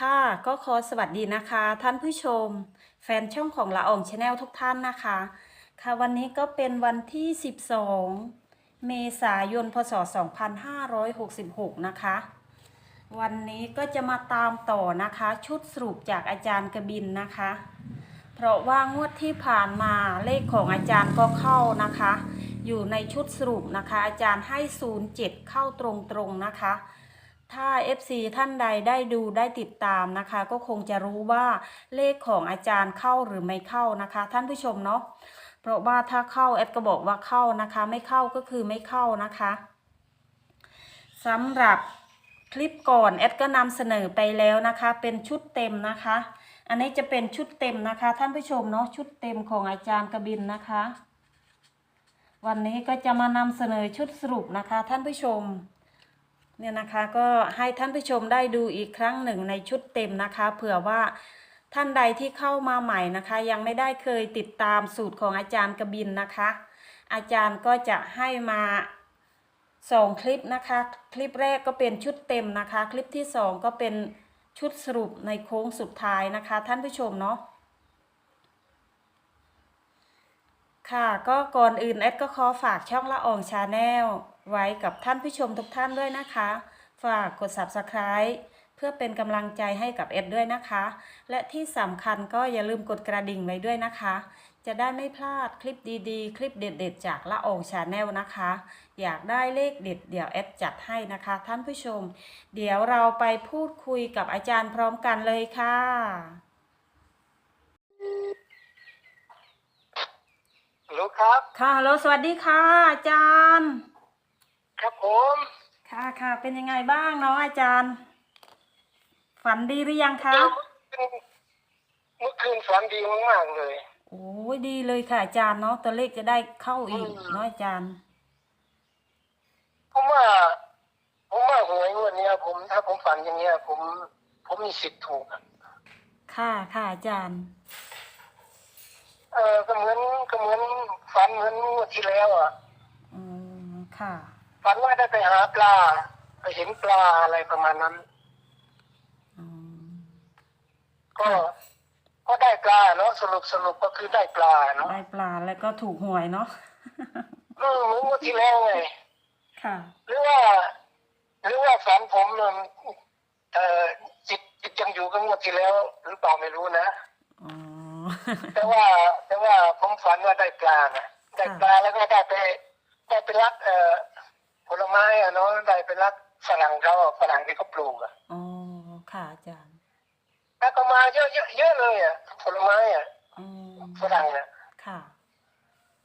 ค่ะ ก็ขอสวัสดีนะคะ ท่านผู้ชม แฟนช่องของละอองชาแนลทุกท่านนะคะ ค่ะวันนี้ก็เป็นวันที่ 12 เมษายนพศ 2566 นะคะ วันนี้ก็จะมาตามต่อนะคะ ชุดสรุปจากอาจารย์กบินนะคะ เพราะว่างวดที่ผ่านมาเลขของอาจารย์ก็เข้านะคะ อยู่ในชุดสรุปนะคะ อาจารย์ให้ 07 เข้าตรงๆนะคะ ถ้า FC ท่านใดได้ดูได้ติดตามนะคะ ก็คงจะรู้ว่าเลขของอาจารย์เข้าหรือไม่เข้านะคะ ท่านผู้ชมเนาะเพราะว่าถ้าเข้าแอดก็บอกว่าเข้านะคะ ไม่เข้าก็คือไม่เข้านะคะสำหรับคลิปก่อนแอดก็นำเสนอไปแล้วนะคะ เป็นชุดเต็มนะคะ อันนี้จะเป็นชุดเต็มนะคะ ท่านผู้ชมเนาะชุดเต็มของอาจารย์กบินนะคะ วันนี้ก็จะมานำเสนอชุดสรุปนะคะ ท่านผู้ชม เนี่ยนะคะก็ให้ท่านผู้ชมได้ดูอีกครั้งหนึ่งในชุดเต็มนะคะ เผื่อว่าท่านใดที่เข้ามาใหม่นะคะ ยังไม่ได้เคยติดตามสูตรของอาจารย์กบินนะคะ อาจารย์ก็จะให้มาสองคลิปนะคะ คลิปแรกก็เป็นชุดเต็มนะคะ คลิปที่สองก็เป็นชุดสรุปในโค้งสุดท้ายนะคะ ท่านผู้ชมเนาะค่ะก็ก่อนอื่นแอดก็ขอฝากช่องละอองชาแนล ไว้กับท่านผู้ชมทุกท่านด้วยนะคะ ฝากกด subscribe เพื่อเป็นกำลังใจให้กับเอ็ดด้วยนะคะ และที่สำคัญก็อย่าลืมกดกระดิ่งไว้ด้วยนะคะ จะได้ไม่พลาดคลิปดีๆ คลิปเด็ด ๆ จากละอองชาแนลนะคะ อยากได้เลขเด็ดเดี๋ยวแอดจัดให้นะคะ ท่านผู้ชม เดี๋ยวเราไปพูดคุยกับอาจารย์พร้อมกันเลยค่ะฮัลโหลครับ ค่ะฮัลโหลสวัสดีค่ะอาจารย์ ครับผม ค่ะค่ะเป็นยังไงบ้างเนาะอาจารย์ ฝันดีหรือยังคะ เมื่อคืนฝันดีมากๆเลย โอ้ยดีเลยค่ะอาจารย์เนาะตัวเลขจะได้เข้าอีกอืมเนาะอาจารย์ผมว่าผมว่าหวยงวันนี้ย ผมถ้าผมฝันอย่างเงี้ย ผม ผมมีสิทธิ์ถูกอะค่ะค่ะอาจารย์ เออก็เหมือนก็เหมือนฝันเหมือนงวดที่แล้วอะ อืมค่ะ ฝันว่าได้ไปหาปลา ไปเห็นปลาอะไรประมาณนั้น อืมก็ ก็ได้ปลาเนาะสรุปสรุปก็คือได้ปลาเนาะได้ปลาแล้วก็ถูกหวยเนาะ เออเหมือนงวดที่แล้วไงค่ะ หรือว่า หรือว่าฝันผมเนี่ยเอ่อจิตจิตยังอยู่กับงวดที่แล้ว หรือเปล่าไม่รู้นะ อ๋อ แต่ว่าแต่ว่าผมฝันว่าได้ปลานะได้ปลาแล้วก็ได้ไปได้ไปรักเอ่อ ผลไม้อะเนาะได้ไปรักฝรั่งเขาอะฝรั่งที่เขาปลูกอะอ๋อค่ะอาจารย์แล้วก็มาเยอะเยอะเยอะเลยอะผลไม้อะอืมฝรั่งเนี่ยค่ะ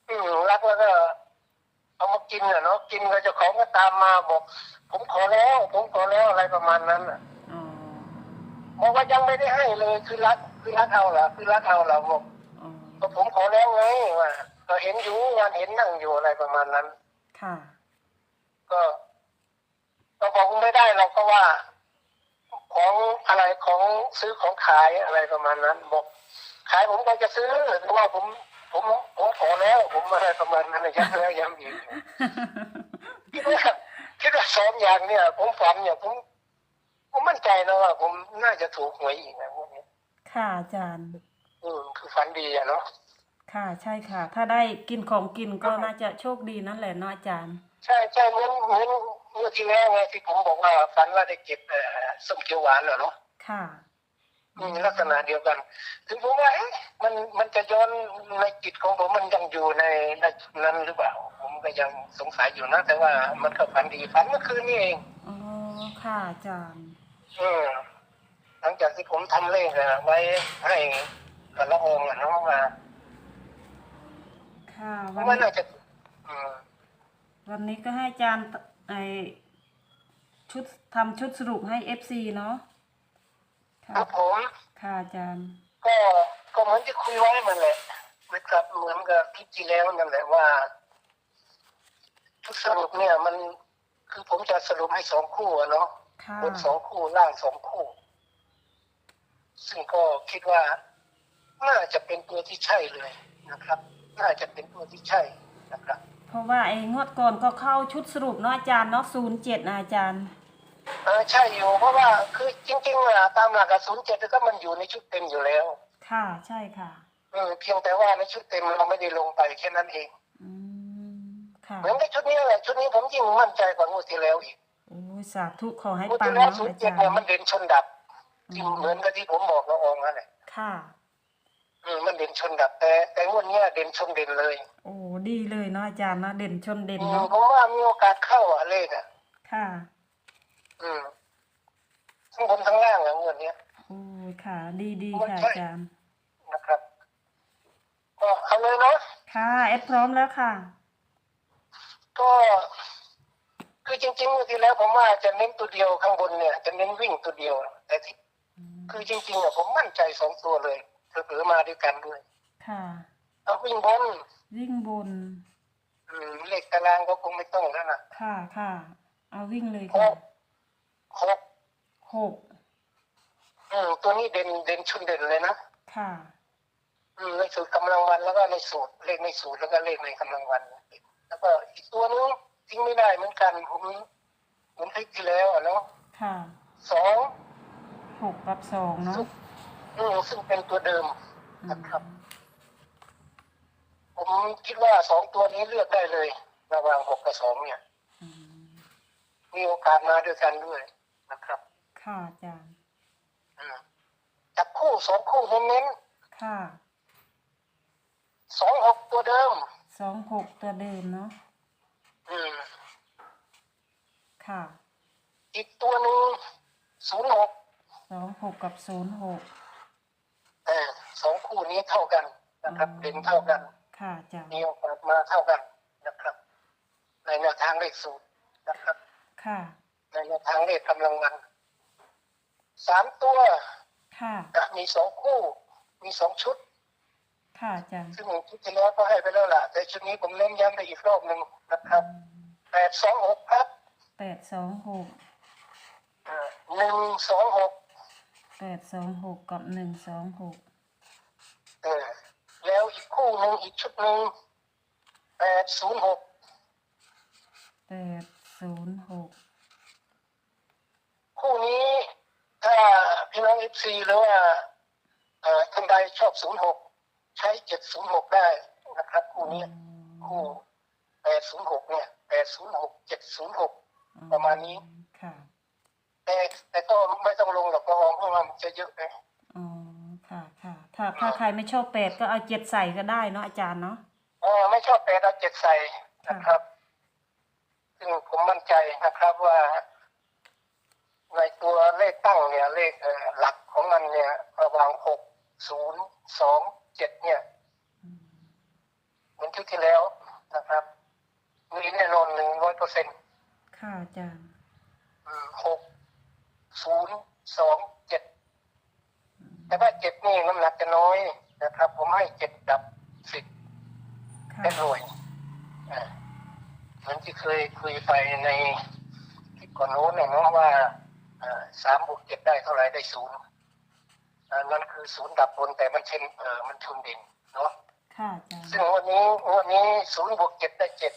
อืมรักแล้วก็เอามากินอะเนาะกินก็เจ้าของก็ตามมาบอก ผมขอแล้ว ผมขอแล้วอะไรประมาณนั้นอะอ๋อบอกว่ายังไม่ได้ให้เลยคือรักคือรักเอาเหรอคือรักเอาเหรอบอกอ๋อก็ผมขอแล้วไงว่าก็เห็นอยู่วันเห็นนั่งอยู่อะไรประมาณนั้น ค่ะ ก็ก็บอก ไม่ได้เราก็ว่า ของอะไรของซื้อของขายอะไรประมาณนั้น บอกขายผมก็จะซื้อแต่ว่าผมผมผมขอแล้วผมอะไรประมาณนั้นนะย้ำแล้วย้ำอีกคิดว่าคิดว่าสองอย่างเนี่ย ผมฝันเนี่ยผมผมมั่นใจนะว่า ผมน่าจะถูกหวยอีกนะพวกนี้ค่ะอาจารย์อืมคือฝันดีอะเนาะค่ะใช่ค่ะ ถ้าได้กินของกินก็น่าจะโชคดีนั่นแหละเนาะอาจารย์ ใช่ใช่เหมือนเหมือน เมื่อที่แล้วไงที่ผมบอกว่าฝันว่าได้เก็บเอ่อส้มเขียวหวานเหรอเนาะค่ะอืมลักษณะเดียวกัน ถึงผมว่าเอ๊ะมันมันจะย้อนในจิตของผมมันยังอยู่ในในจุดนั้นหรือเปล่า ผมก็ยังสงสัยอยู่นะ แต่ว่ามันก็ฝันดีฝันเมื่อคืนนี่เองอ๋อค่ะอาจารย์อืมหลังจากที่ผมทำเลขอะไว้ให้กับละองค์อะเนาะมาค่ะผวัมนว่านี้น่าจะอืมวันนี้ก็ให้อาจารย์ ไอชุดทำชุดสรุปให้เอฟซีเนาะค่ะครับผมค่ะอาจารย์ ก็ก็เหมือนที่คุยไว้มันแหละนะครับเหมือนกับคลิปที่แล้วนั่นแหละว่า ทุกสรุปเนี่ยมันคือผมจะสรุปให้สองคู่อะเนาะค่ะบนสองคู่ล่างสองคู่ ซึ่งก็คิดว่า น่าจะเป็นตัวที่ใช่เลยนะครับ น่าจะเป็นตัวที่ใช่นะครับเพ ราะว่าไอ้งวดก่อนก็เข้าชุดสรุปเนาะอาจารย์เนาะศูนย์เจ็ดนะอาจารย์ เออใช่อยู่ เพราะว่าคือจริงๆอะตามหลักศูนย์เจ็ดก็มันอยู่ในชุดเต็มอยู่แล้ว ค่ะใช่ค่ะเออเพียงแต่ว่าในชุดเต็มเราไม่ได้ลงไปแค่นั้นเองอืมค่ะเหมือนกับชุดนี้แหละชุดนี้ผมยิ่งมั่นใจกว่างวดที่แล้วอีกโอ้ยสาธุขอให้งวดปังที่แล้วเนาะศูนอาย์เจ็จาดรเนี่ยมันย์เด่นชนดับที่เหมือนกับที่ผมบอกละอองนั่นแหละค่ะ อืมมันเด่นชนดับแต่แต่งวดเนี้ยเด่นชนเด่นเลยโอ้ดีเลยเนาะอาจารย์เนาะเด่นชนเด่นอืมเนาะผมว่ามีโอกาสเข้าอะเลขอะ ค่ะ อืมทั้งบนทั้งล่างอะงวดเนี้ย โอ้ยค่ะ ดีดีค่ะใช่อาจารย์ นะครับ ก็เอาเลยเนาะค่ะแอดพร้อมแล้วค่ะ ก็ คือจริงๆงวดที่แล้วผมว่าจะเน้นตัวเดียวข้างบนเนี่ย จะเน้นวิ่งตัวเดียว แต่ที่คือจริงๆอะผมมั่นใจสองตัวเลย เผลอๆมาด้วยกันด้วย ค่ะ เอาวิ่งบนวิ่งบน อืมเลขตารางก็คงไม่ต้องแล้วนะค่ะค่ะ เอาวิ่งเลยหค่ะกหกหกอืมตัวนี้เด่นเด่นชุนเด่นเลยนะ ค่ะ อืมในสูตรกำลังวันแล้วก็ในสูตรเลขในสูตรแล้วก็เลขในกำลังวัน แล้วก็อีกตัวนึงทิ้งไม่ได้เหมือนกันผมเหมือนคลิปที่แล้วอะเนาะค่ะ สองหกกับสองเนาะ อืมซึ่งเป็นตัวเดิมนะครับ ผมคิดว่าสองตัวนี้เลือกได้เลย ระหว่างหกกับสองเนี่ย อืมมีโอกาสมาด้วยกันด้วยนะครับค่ะอาจารย์ อืมจับคู่สองคู่เน้นค่ะๆสองหกตัวเดิม สองหกตัวเดิมเนาะอืม ค่ะอีกตัวหนึ่งศูนย์หกสองหกกับศูนย์หก เออสองคู่นี้เท่ากันนะครับเด่นเท่ากันค่ะอาจารย์มีโอกาสมาเท่ากันนะครับ ในแนวทางเลขสูตรนะครับ ค่ะ ในแนวทางเลขกำลังวันสามตัวค่ะอะมีสองคู่ มีสองชุด ค่ะอาจารย์ซึ่งชุดที่แล้วก็ให้ไปแล้วล่ะ แต่ชุดนี้ผมเน้นย้ำไปอีกรอบหนึ่งนะครับแปดสองหกครับแปดสองหกหนึ่งสองหก แปดสองหกกับหนึ่งสองหกเออแล้วอีกคู่หนึ่งอีกชุดหนึ่งแปดศูนย์หกแปดศูนย์หกคู่นี้ถ้าพี่น้องเอฟซีหรือว่าเอ่อท่านใดชอบศูนย์หกใช้เจ็ดศูนย์หกได้นะครับ คู่นี้คู่แปดศูนย์หกเนี่ยแปดศูนย์หกเจ็ดศูนย์หกประมาณนี้ ค่ะ แต่แต่ก็ไม่ต้องลงหรอกละอองเพราะว่ามันจะเยอะไปอ๋อค่ะค่ะ ถ้าถ้าใครไม่ชอบแปดก็เอาเจ็ดใส่ก็ได้เนาะอาจารย์เนาะเออไม่ชอบแปดเอาเจ็ดใส่นะครับ ซึ่งผมมั่นใจนะครับว่าในตัวเลขตั้งเนี่ยเลขเอ่อหลักของมันเนี่ยระหว่างหกศูนย์สองเจ็ดเนี่ยอืมเหมือนที่ที่แล้วนะครับ มีแน่นอนหนึ่งร้อยเปอร์เซ็นต์ค่ะอาจารย์หก ศูนย์สองเจ็ดแต่ว่าเจ็ดนี่น้ำหนักจะน้อยนะครับ ผมให้เจ็ดดับสิบค่ะเป็นหน่วยอ่าเหมือนที่เคยคุยไปในคลิปก่อนโน้นเนี่ยเนาะว่าสามบวกเจ็ดได้เท่าไหร่ได้ศูนย์อ่านั่นคือศูนย์ดับบนแต่มันเช่นเออมันชนเด่นเนาะค่ะอาจารย์ซึ่งวันนี้วันนี้ศูนย์บวกเจ็ดได้เจ็ด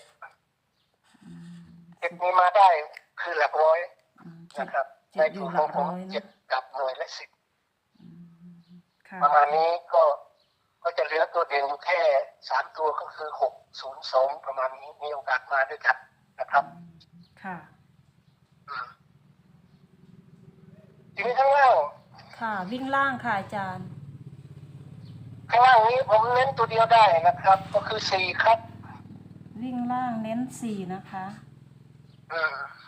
อืมเจ็ดนี้มาได้คือหลักร้อยอืมเจ็ดนะครับ เจ็ในดอยู่สูตรหขลัองกผมร้อยเจ็ดเนาะกับหน่วยและสิบอืมค่ะประมาณนี้ก็ก็จะเหลือตัวเด่นอยู่แค่สามตัวก็คือหกศูนย์สองประมาณนี้มีโอกาสมาด้วยกันนะครับอืมค่ะอืมทีนี้ข้างล่างค่ะ วิ่งล่างค่ะอาจารย์ ข้างล่างนี้ผมเน้นตัวเดียวได้นะครับ ก็คือสี่ครับ วิ่งล่างเน้นสี่นะคะ อืมอืม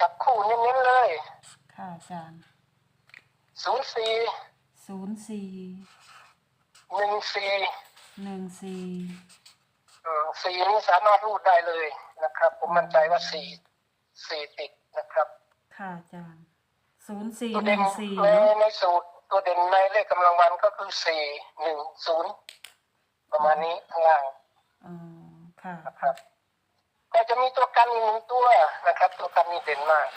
จับคู่เน้นๆเลยค่ะอาจารย์ศูนย์สี่ศูนย์สี่หนึ่งสี่หนึ่งสี่อืมสี่นี้สามารถรูดได้เลยนะครับ ผมมั่นใจว่าสี่สี่ติดนะครับ ค่ะอาจารย์ศูนย์สี่ตัวหเด่นึ่นงสี่ในเนาะในสูตรตัวเด่นในเลขกำลังวันก็คือสี่หนึ่งศูนย์ประมาณนี้ข้างล่างอ๋อค่ะ นะครับ ก็จะมีตัวกันอีกหนึ่งตัวนะครับ ตัวกันนี่เด่นมาก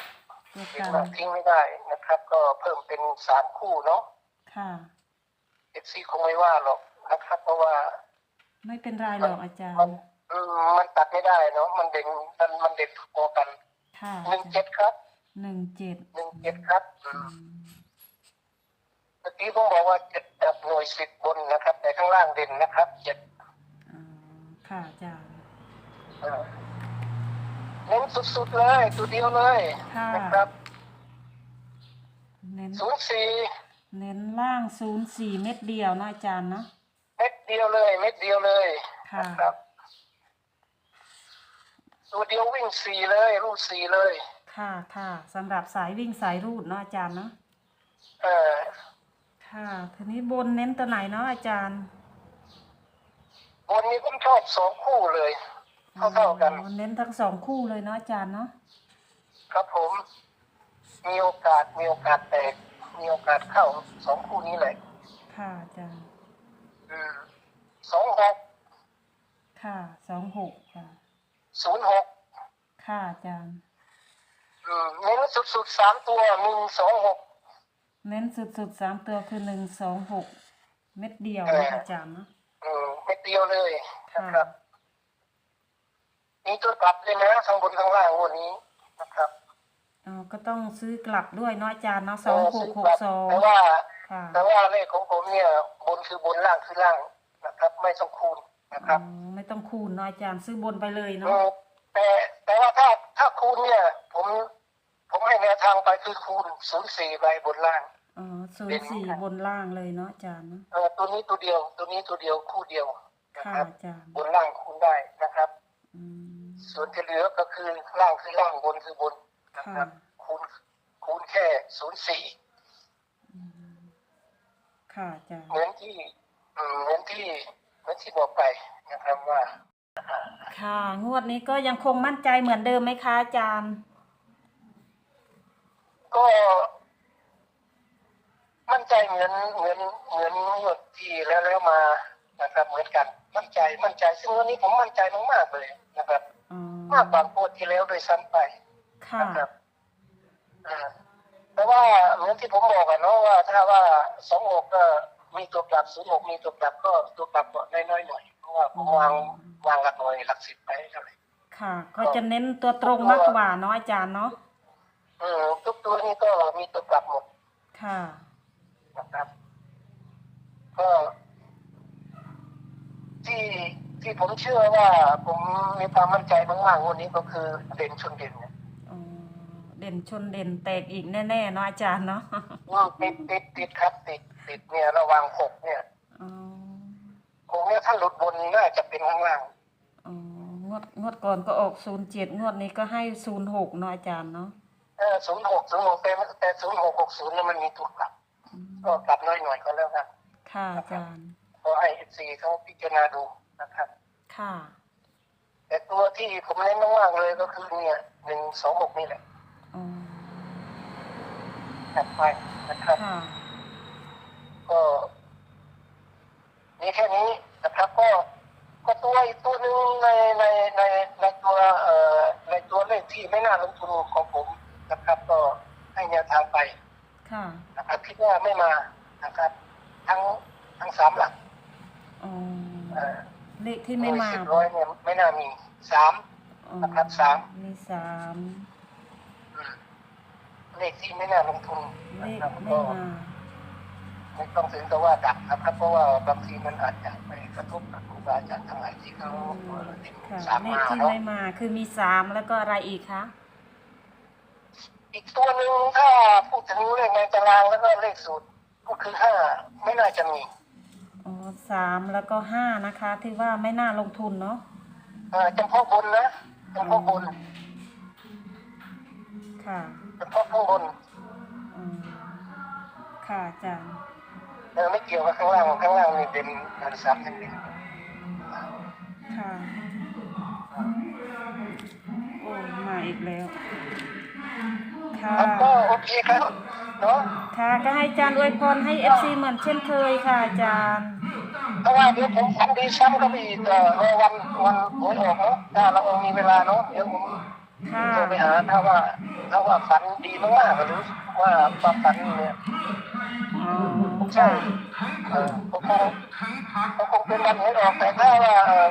ตัวเด่นกันมากทิ้งไม่ได้นะครับ ก็เพิ่มเป็นสามคู่เนาะค่ะ เอฟซีคงไม่ว่าหรอกนะครับ เพราะว่าไม่เป็นไรหรอกอาจารมันย์ อืมมันตัดไม่ได้เนาะมันเด่นมันมันเด่นพอกันค่ะหนึ่งเจ็ดครับหนึ่งเจ็ดหนึ่งเจ็ดครับอือืมมเมื่อกี้ผมบอกว่าเจ็ดแบบหน่วยสิบบนนะครับ แต่ข้างล่างเด่นนะครับเจ็ดอ๋อค่ะอาจารย์ เออเน้นสุดๆเลย ตัวเดียวเลยค่ะ นะครับเน้น ศูนย์สี่เน้นล่างศูนย์สี่เม็ดเดียวเนาะอาจารย์เนาะ เม็ดเดียวเลยเม็ดเดียวเลยค่ะ นะครับ ตัวเดียววิ่งสี่เลยรูดสี่เลย ค่ะค่ะสำหรับสายวิ่งสายรูดเนาะอาจารย์เนาะ เออค่ะ ทีนี้บนเน้นตัวไหนเนาะอาจารย์ บนนี้ผมชอบสองคู่เลย เท่าๆกันอ๋อเน้นทั้งสองคู่เลยเนาะอาจารย์เนาะครับผม มีโอกาสมีโอกาสแตกมีโอกาสเข้าสองคู่นี้แหละค่ะอาจารย์อืมสองหกค่ะสองหกค่ะศูนย์หกค่ะอาจารย์อืมเน้นสุดๆสามตัวหนึ่งสองหกเน้นสุดๆสามตัวคือหนึ่งสองหกเม็ดเดียวเออเนาะอาจารย์เนาะอืมเม็ดเดียวเลยค่ะนะครับ มีตัวกลับเลยนะข้างบนข้างล่างวันนี้นะครับอ๋อก็ต้องซื้อกลับด้วยเนาะอาจารย์เนาะสองหกหกสองแต่ว่า ค่ะแต่ว่าเลขของผมเนี่ยบนคือบนล่างคือล่างนะครับ ไม่ต้องคูณนะครับอ๋อไม่ต้องคูณเนาะอาจารย์ซื้อบนไปเลยเอเนาะอแต่แต่ว่าถ้าถ้าคูณเนี่ย ผมผมให้แนวทางไปคือคูณศูนย์สี่ไปบนล่างอ๋อศูนย์สี่บนล่างเลยเนาะอาจารย์เนาะเออตัวนี้ตัวเดียว ตัวนี้ตัวเดียวคู่เดียวนะค่ะครับอาจารย์บนล่างคูณได้นะครับ อืม ส่วนที่เหลือก็คือล่างคือล่างบนคือบนนะครับ คูณคูณแค่ศูนย์สี่อืมค่ะอาจารย์เหมือนที่อืมเหมือนที่เหมือนที่บอกไปนะครับว่า ค่ะ งวดนี้ก็ยังคงมั่นใจเหมือนเดิมไหมคะอาจารย์ ก็มั่นใจเหมือนเหมือนเหมือนงวดที่แล้วแล้วมานะครับเหมือนกัน มั่นใจมั่นใจซึ่งวันนี้ผมมั่นใจมากๆเลยนะครับอ๋อ มากกว่างวดที่แล้วโดวยซ้ำไปค่ะนะครับอ่าแต่ว่าเหมือนที่ผมบอกอะเนาะว่าถ้าว่าสองหกก็มีตัวกลับศูนย์หกมีตัวกลับก็ตัวกลับก็น้อยๆหน่อยเพราะว่าผมวางวางหลักหน่วยหลักสิบไปเท่าไหร่ค่ะ ก็จะเน้นตัวตรงมากกว่าเนาะอาจารย์เนาะอืมทุกตัวนี้ก็มีตัวกลับหมดค่ะนะครับก็ที่ ที่ผมเชื่อว่าผมมีความมั่นใจมากๆวันนี้ก็คือเด่นชนเด่นเนี่ยอ๋อเด่นชนเด่นแตกอีกแน่ๆเนาะอาจารย์เนาะอืมติดติดติดครับติดติดเนี่ยระหวังหกเนี่ยอ๋อหกเนี่ยถ้าหลุดบนน่าจะเป็นข้างล่างอ๋องวดงวดก่อนก็ออกศูนย์เจ็ดงวดนี้ก็ให้ศูนย์หกเนาะอาจารย์เนาะเออศูนย์หกศูนย์หกแต่แต่ศูนย์หกหกศูนย์เนี่ยมันมีตัวกลับอืมก็กลับน้อยหน่อยก็แล้วกันค่ะอาจารย์เพราะไอเอฟซีเขาพิจารณาดู นะครับ ค่ะ แต่ตัวที่ผมเน้นมากๆเลยก็คือเนี่ยหนึ่งสองหกนี่แหละอ๋อจัดไปนะครับ ค่ะ ก็มีแค่นี้นะครับ ก็ก็ตัวอีกตัวหนึ่งในในในในตัวเอ่อในตัวเลขที่ไม่น่าลงทุนของผมนะครับ ก็ให้แนวทางไปค่ะ นะครับคิดว่าไม่มานะครับ ทั้งทั้งสามหลักอ๋อ เอ่อ เลขที่ไม่มาสิบร้อยเนี่ยไม่น่ามีสาม อ๋อนะครับสาม มีสามอืมเลขที่ไม่น่าลงทุนเลนะขครับไม่ก็มาไม่ต้องถึงกับว่าดับนะครับ เพราะว่าบางทีมันอาจจะไปกระทบกับครูบาอาจารย์ทั้งหลายที่เขาเอ่อติดค่ะสามเลขมาที่เนาะไม่มาคือมีสามแล้วก็อะไรอีกคะอีกตัวหนึ่งถ้าพูดถึงเลขในตารางแล้วก็เลขสูตรก็คือห้าไม่น่าจะมีอ๋อ สามแล้วก็ห้านะคะ ที่ว่าไม่น่าลงทุนเนาะเอ่อจำเพาะบนนะจำเพาะบนค่ะจำเพาะข้างบนอืมค่ะอาจารย์เออไม่เกี่ยวกับข้างล่างข้างล่างนี่เป็นอันสามเป็นหนึ่งค่ะโอ้มาอีกแล้ว ค่ะครับก็โอเคครับเนาะ ค่ะก็ให้อาจารย์อวยพรให้เอฟซีเหมือนเช่นเคยค่ะอาจารย์เพ ราะว่าเดี๋ยวผมฝันดีซ้ำก็ไปอีเอ่อรอวันวันหวยออกเนาะถ้าเรามีเวลาเนาะเดี๋ยวผมค่ะโทรไปหาถ้าว่าถ้าว่าฝันดีมากๆก็รู้ว่าความฝันเนี่ยอ๋อใช่ค่ะเออผมคงผมคงเป็นวันหวยออกแต่ถ้าว่าเออ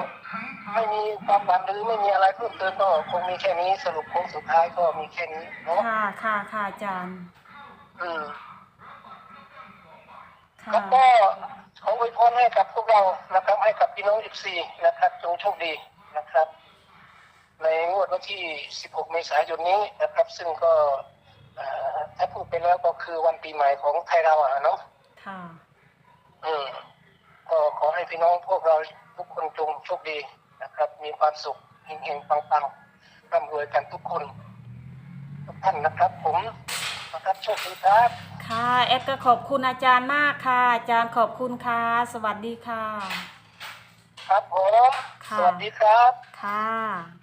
ไม่มีความฝันหรือไม่มีอะไรเพิ่มเติมก็คงมีแค่นี้สรุปโค้งสุดท้ายก็มีแค่นี้เนาะค่ะค่ะค่ะอาจารย์อืมค่ะ แล้วก็ ขออวยพรให้กับพวกเรานะครับ ให้กับพี่น้อง 14 นะครับจงโชคดีนะครับ ในงวดวันที่ 16 เมษายนนี้นะครับ ซึ่งก็เอ่อถ้าพูดไปแล้วก็คือวันปีใหม่ของไทยเราอะเนาะค่ะอืมก็ขอให้พี่น้องพวกเราทุกคนจงโชคดีนะครับ มีความสุขเฮงๆปังๆร่ำรวยกันทุกคนทุกท่านนะครับ ผมนะครับโชคดีครับ ค่ะแอดก็ขอบคุณอาจารย์มากค่ะ อาจารย์ขอบคุณค่ะ สวัสดีค่ะ ครับผม ค่ะ สวัสดีครับ ค่ะ